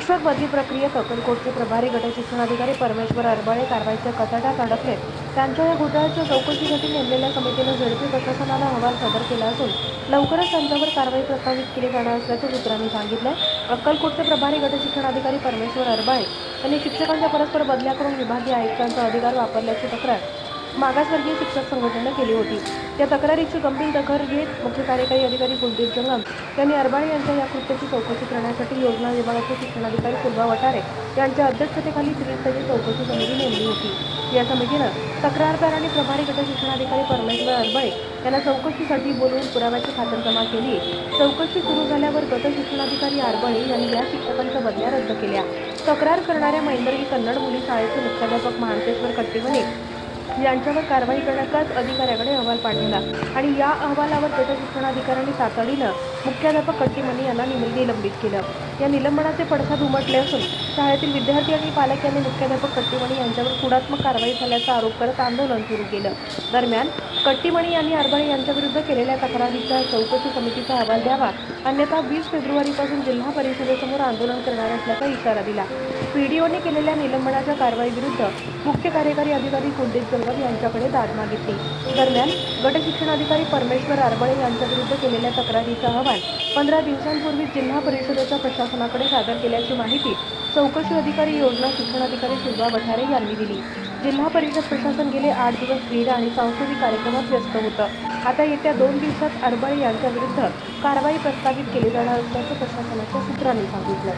शिक्षक बदली प्रक्रियेत अक्कलकोटचे प्रभारी गटशिक्षणाधिकारी परमेश्वर अरबाळे कारवाईच्या कचाट्यात अडकले त्यांच्या या घोटाळ्याच्या चौकशीसाठी नेमलेल्या समितीनं झडपी प्रशासनाला अहवाल सादर केला असून लवकरच त्यांच्यावर कारवाई प्रस्तावित केली जाणार असल्याचं सूत्रांनी सांगितलं अक्कलकोटचे प्रभारी गटशिक्षणाधिकारी परमेश्वर अरबाळे यांनी शिक्षकांच्या परस्पर बदल्या करून विभागीय आयुक्तांचा अधिकार वापरल्याची तक्रार मागासवर्गीय शिक्षक संघटनेनं केली होती. त्या तक्रारीची गंभीर दखल घेत मुख्य कार्यकारी अधिकारी कुलदीप जंगम यांनी अरबाळे यांच्या या कृत्याची चौकशी करण्यासाठी योजना विभागाचे शिक्षणाधिकारी सुलभा वटारे यांच्या अध्यक्षतेखाली त्रिस्तरीय चौकशी समिती नेमली होती. या समितीनं तक्रारदार आणि प्रभारी गट शिक्षणाधिकारी परमेश्वर अरबाळे यांना चौकशीसाठी बोलवून पुराव्याची खातरजमा केली. चौकशी सुरू झाल्यावर गट शिक्षणाधिकारी आरबळे यांनी या शिक्षकांच्या बदल्या रद्द केल्या. तक्रार करणाऱ्या मैंदर्गी कन्नड मुली शाळेचे मुख्याध्यापक महांतेश्वर कट्टीवने यांच्यावर कारवाई करण्याचाच अधिकाऱ्याकडे अहवाल पाठवला. आणि या अहवालावर गटशिक्षणाधिकाऱ्यांनी तातडीनं मुख्याध्यापक कट्टीमणी यांना निलंबित केलं. या निलंबनाचे पडसाद उमटले असून शाळेतील विद्यार्थी आणि पालक यांनी मुख्याध्यापक कट्टीमणी यांच्यावर गुणात्मक कारवाई झाल्याचा आरोप करत आंदोलन सुरू केलं. दरम्यान कट्टीमणी यांनी अरबळे यांच्याविरुद्ध केलेल्या तक्रारीचा चौकशी समितीचा अहवाल द्यावा. अन्यथा वीस फेब्रुवारीपासून जिल्हा परिषदेसमोर आंदोलन करणार असल्याचा इशारा दिला. पीडीओने केलेल्या निलंबनाच्या कारवाईविरुद्ध मुख्य कार्यकारी अधिकारी कुलदीप जंगम यांच्याकडे दाद मागितली. दरम्यान गटशिक्षण अधिकारी परमेश्वर आरबळे यांच्याविरुद्ध केलेल्या तक्रारीचा अहवाल पंधरा दिवसांपूर्वी जिल्हा परिषदेच्या प्रशासनाकडे सादर केल्याची माहिती चौकशी अधिकारी योजना शिक्षणाधिकारी सुलभा वठारे यांनी दिली. जिल्हा परिषद प्रशासन गेले आठ दिवस क्रीडा आणि सांस्कृतिक कार्यक्रमात व्यस्त होतं. आता येत्या दोन दिवसात अरबळे यांच्याविरुद्ध कारवाई प्रस्तावित केली जाणार असल्याचं प्रशासनाच्या सूत्रांनी सांगितलं.